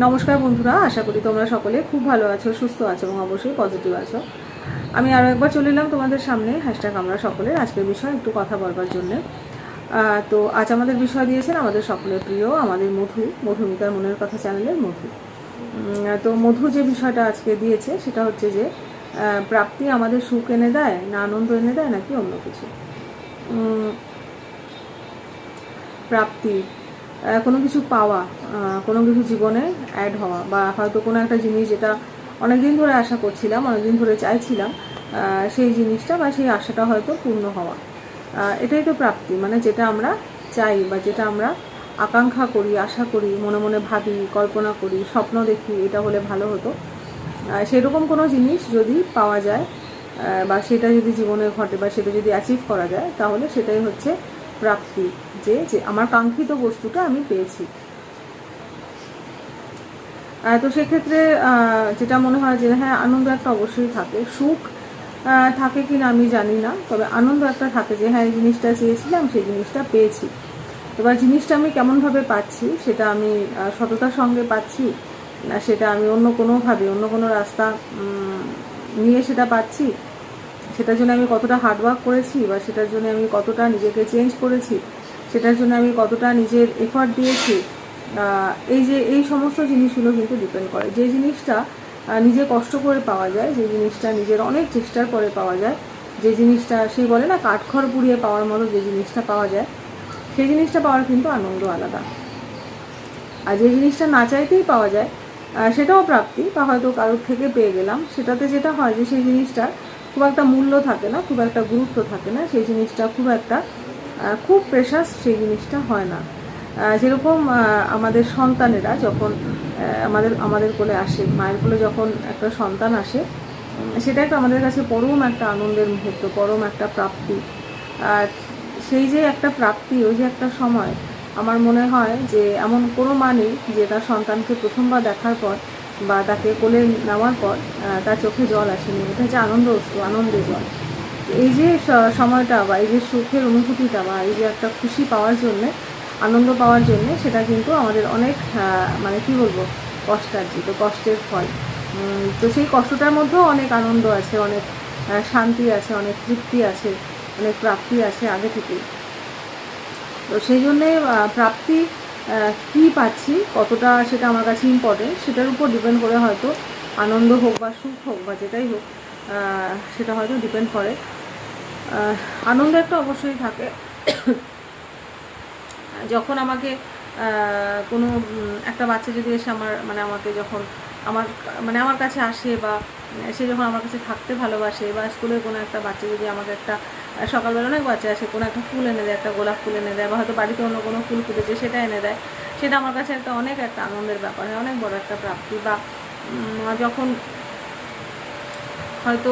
নমস্কার বন্ধুরা, আশা করি তোমরা সকলে খুব ভালো আছো, সুস্থ আছো এবং অবশ্যই পজিটিভ আছো। আমি আরও একবার চলে এলাম তোমাদের সামনে হ্যাশট্যাগ আমরা সকলের আজকের বিষয় একটু কথা বলবার জন্যে। তো আজ আমাদের বিষয় দিয়েছেন আমাদের সকলের প্রিয়, আমাদের মধু, মধুমিতার মনের কথা চ্যানেলের মধু। তো মধু যে বিষয়টা আজকে দিয়েছে, সেটা হচ্ছে যে প্রাপ্তি আমাদের সুখ এনে দেয় না আনন্দ এনে দেয় নাকি অন্য কিছু? প্রাপ্তি কোনো কিছু পাওয়া কোনো কিছু জীবনে অ্যাড হওয়া বা হয়তো কোনো একটা জিনিস যেটা অনেকদিন ধরে আশা করছিলাম, অনেকদিন ধরে চাইছিলাম সেই জিনিসটা বা সেই আশাটা হয়তো পূর্ণ হওয়া। এটাই তো প্রাপ্তি মানে যেটা আমরা চাই বা যেটা আমরা আকাঙ্ক্ষা করি, আশা করি, মনে মনে ভাবি, কল্পনা করি, স্বপ্ন দেখি, এটা হলে ভালো হতো। সেরকম কোনো জিনিস যদি পাওয়া যায় বা সেটা যদি জীবনে ঘটে বা সেটা যদি অ্যাচিভ করা যায়, তাহলে সেটাই হচ্ছে প্রাপ্তি যে যে আমার কাঙ্ক্ষিত বস্তুটা আমি পেয়েছি। তো সেক্ষেত্রে যেটা মনে হয় যে হ্যাঁ আনন্দ একটা অবশ্যই থাকে। সুখ থাকে কি না আমি জানি না, তবে আনন্দ একটা থাকে যে হ্যাঁ এই জিনিসটা চেয়েছিলাম, সেই জিনিসটা পেয়েছি। এবার জিনিসটা আমি কেমনভাবে পাচ্ছি, সেটা আমি সততার সঙ্গে পাচ্ছি, না সেটা আমি অন্য কোনোভাবে, অন্য কোনো রাস্তা নিয়ে সেটা পাচ্ছি? সেটার জন্য আমি কতটা হার্ডওয়ার্ক করেছি বা সেটার জন্য আমি কতটা নিজেকে চেঞ্জ করেছি, সেটার জন্য আমি কতটা নিজের এফর্ট দিয়েছি এই যে, এই সমস্ত জিনিসগুলো কিন্তু ডিপেন্ড করে। যে জিনিসটা নিজে কষ্ট করে পাওয়া যায়, যে জিনিসটা নিজের অনেক চেষ্টার পরে পাওয়া যায়, যে জিনিসটা সেই বলে না, কাঠখড় পুড়িয়ে পাওয়ার মতো যে জিনিসটা পাওয়া যায়, সেই জিনিসটা পাওয়ার কিন্তু আনন্দ আলাদা। আর যে জিনিসটা না চাইতেই পাওয়া যায় সেটাও প্রাপ্তি, বা হয়তো কারোর থেকে পেয়ে গেলাম, সেটাতে যেটা হয় যে সেই জিনিসটা খুব একটা মূল্য থাকে না, খুব একটা গুরুত্ব থাকে না, সেই জিনিসটা খুব একটা খুব প্রেশাস সেই জিনিসটা হয় না। যেরকম আমাদের সন্তানেরা যখন আমাদের আমাদের কোলে আসে, মায়ের কোলে যখন একটা সন্তান আসে, সেটা একটা আমাদের কাছে পরম একটা আনন্দের মুহূর্ত, পরম একটা প্রাপ্তি। আর সেই যে একটা প্রাপ্তি, ওই যে একটা সময়, আমার মনে হয় যে এমন কোনো মা নেই যে তার সন্তানকে প্রথমবার দেখার পর বা তাকে কোলে নেওয়ার পর তার চোখে জল আসেনি। এটা হচ্ছে আনন্দ অশ্রু আনন্দে জল। এই যে সময়টা বা এই যে সুখের অনুভূতিটা বা এই যে একটা খুশি পাওয়ার জন্যে, আনন্দ পাওয়ার জন্যে, সেটা কিন্তু আমাদের অনেক মানে কি বলব কষ্টার্জিত কষ্টের ফল। তো সেই কষ্টটার মধ্যেও অনেক আনন্দ আছে, অনেক শান্তি আছে, অনেক তৃপ্তি আছে, অনেক প্রাপ্তি আছে আগে থেকেই। তো সেই জন্যে প্রাপ্তি কী পাচ্ছি, কতটা সেটা আমার কাছে ইম্পর্টেন্ট সেটার উপর ডিপেন্ড করে হয়তো আনন্দ হোক বা সুখ হোক বা যেটাই হোক সেটা হয়তো ডিপেন্ড করে। আনন্দ একটা অবশ্যই থাকে। যখন আমাকে কোনো একটা বাচ্চা যদি এসে আমার মানে আমাকে যখন আমার মানে আমার কাছে আসে বা সে যখন আমার কাছে থাকতে ভালোবাসে বা স্কুলের কোনো একটা বাচ্চা যদি আমাকে একটা আহ, সকালবেলা অনেক বাচ্চা আসে কোনো একটা ফুল এনে দেয় একটা গোলাপ ফুল এনে দেয় বা হয়তো বাড়িতে অন্য কোনো ফুল ফুটেছে সেটা এনে দেয়। সেটা আমার কাছে একটা অনেক একটা আনন্দের ব্যাপার হয় অনেক বড় একটা প্রাপ্তি। বা যখন হয়তো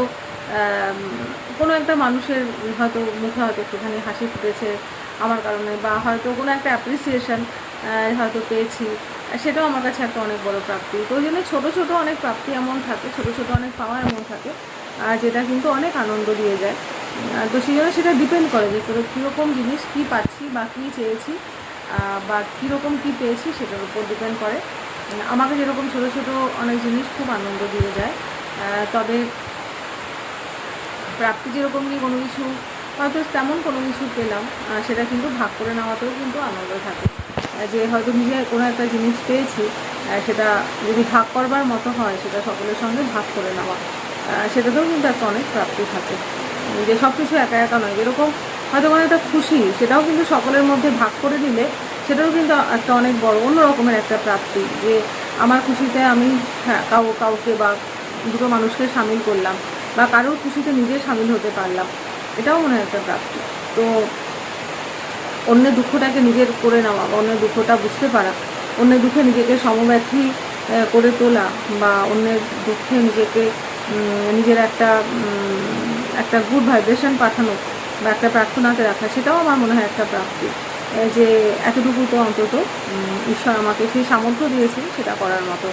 কোনো একটা মানুষের হয়তো মুখে হয়তো একটুখানি হাসি ফুটেছে আমার কারণে বা হয়তো কোনো একটা অ্যাপ্রিসিয়েশন হয়তো পেয়েছি সেটাও আমার কাছে একটা অনেক বড় প্রাপ্তি। তো ওই জন্য ছোটো ছোটো অনেক প্রাপ্তি এমন থাকে ছোটো ছোটো অনেক পাওয়া এমন থাকে আর যেটা কিন্তু অনেক আনন্দ দিয়ে যায়। তো সেই জন্য সেটা ডিপেন্ড করে যে তোর কীরকম জিনিস, কী পাচ্ছি বা কী চেয়েছি বা কীরকম কী পেয়েছি সেটার উপর ডিপেন্ড করে। আমাকে যেরকম ছোটো ছোটো অনেক জিনিস খুব আনন্দ দিয়ে যায়। তবে প্রাপ্তি যেরকম নিয়ে কোনো কিছু, হয়তো তেমন কোনো কিছু পেলাম সেটা কিন্তু ভাগ করে নেওয়াতেও কিন্তু আনন্দ থাকে। যে হয়তো নিজে কোনো একটা জিনিস পেয়েছি সেটা যদি ভাগ করবার মতো হয়, সেটা সকলের সঙ্গে ভাগ করে নেওয়া সেটাতেও কিন্তু একটা অনেক প্রাপ্তি থাকে। যে সব কিছু একা একা নয়, যেরকম হয়তো কোনো একটা খুশি, সেটাও কিন্তু সকলের মধ্যে ভাগ করে দিলে সেটাও কিন্তু একটা অনেক বড় অন্য রকমের একটা প্রাপ্তি যে আমার খুশিতে আমি হ্যাঁ কাউ, কাউকে বা দুটো মানুষকে সামিল করলাম বা কারোর খুশিতে নিজে সামিল হতে পারলাম, এটাও মনে হয় একটা প্রাপ্তি। তো অন্যের দুঃখটাকে নিজের করে নেওয়া বা অন্যের দুঃখটা বুঝতে পারা, অন্যের দুঃখে নিজেকে সমব্যথী করে তোলা বা অন্যের দুঃখে নিজেকে নিজের একটা একটা গুড ভাইব্রেশন পাঠানো বা একটা প্রার্থনাতে রাখা, সেটাও আমার মনে হয় একটা প্রাপ্তি। যে এতটুকু তো অন্তত ঈশ্বর আমাকে সেই সামর্থ্য দিয়েছে সেটা করার মতো।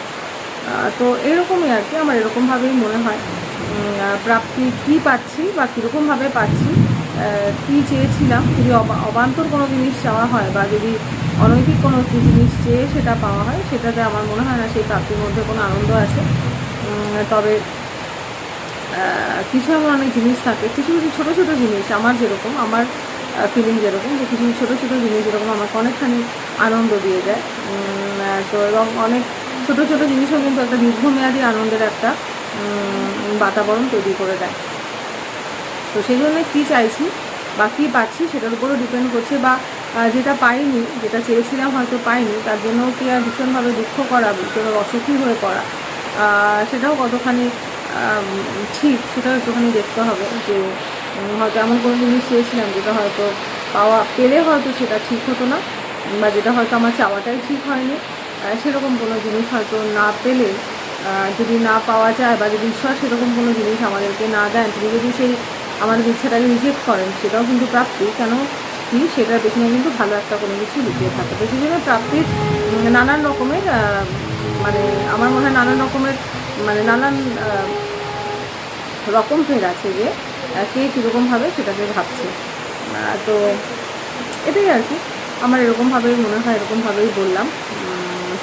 তো এরকমই আর কি, আমার এরকমভাবেই মনে হয়। প্রাপ্তি কী পাচ্ছি বা কীরকমভাবে পাচ্ছি কী চেয়েছিলাম, যদি অবান্তর কোনো জিনিস চাওয়া হয় বা যদি অনৈতিক কোনো জিনিস চেয়ে সেটা পাওয়া হয়, সেটাতে আমার মনে হয় না সেই প্রাপ্তির মধ্যে কোনো আনন্দ আছে। তবে কিছু এমন অনেক জিনিস থাকে। কিছু কিছু ছোটো ছোটো জিনিস, আমার যেরকম, আমার ফিলিং যেরকম, যে কিছু ছোটো ছোটো জিনিস যেরকম আমাকে অনেকখানি আনন্দ দিয়ে যায় তো এবং অনেক ছোটো ছোটো জিনিসও কিন্তু একটা দীর্ঘমেয়াদী আনন্দের একটা বাতাবরণ তৈরি করে দেয়। তো সেই জন্য কী চাইছি বা কী পাচ্ছি সেটার উপরও ডিপেন্ড করছে বা যেটা পাইনি, যেটা চেয়েছিলাম হয়তো পাইনি, তার জন্য কি আর ভীষণভাবে দুঃখ করা, ভীষণ অসুখী হয়ে পড়া সেটাও কতখানি ঠিক, সেটা একটুখানি দেখতে হবে যে হয়তো এমন কোনো জিনিস চেয়েছিলাম যেটা হয়তো পাওয়া, পেলে হয়তো সেটা ঠিক হতো না, বা যেটা হয়তো আমার চাওয়াটাই ঠিক হয়নি। সেরকম কোনো জিনিস হয়তো না পেলে যদি না পাওয়া যায় বা যদি ঈশ্বর সেরকম কোনো জিনিস আমাদেরকে না দেন, তিনি যদি সেই আমাদের ইচ্ছাটাকে রিজেক্ট করেন, সেটাও কিন্তু প্রাপ্তি। কেন কি? সেটার পেছনে কিন্তু ভালো একটা কোনো কিছু লুকিয়ে থাকে। তো সেই জন্য প্রাপ্তির নানান রকমের মানে আমার মনে হয় নানান রকমের মানে নানান রকম ফের আছে যে কে কীরকমভাবে সেটাকে ভাবছে। তো এটাই আর কি। আমার এরকমভাবেই মনে হয় এরকমভাবেই বললাম।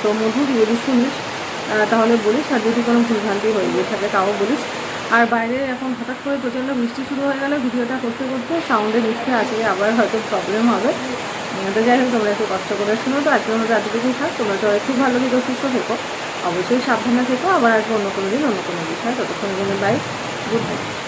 তো মধু যদি শুনিস তাহলে বলিস আর যদি কোনো ভুলভ্রান্তি হয়ে গিয়ে থাকে তাও বলিস। আর বাইরে এখন হঠাৎ করে প্রচণ্ড বৃষ্টি শুরু হয়ে গেল ভিডিওটা করতে করতে সাউন্ডে নিশ্চয়ই আছে আবার হয়তো প্রবলেম হবে। তো যাই হোক তোমরা একটু কষ্ট করে শুনো তো আজকের মতো এতটুকুই থাক। তোমরা সবাই খুব ভালো থেকো সুস্থ থেকো। অবশ্যই সাবধানে থেকো। আবার আসব অন্য কোনো দিন অন্য কোনো বিষয়। ততক্ষণের জন্য বাই গুড নাইট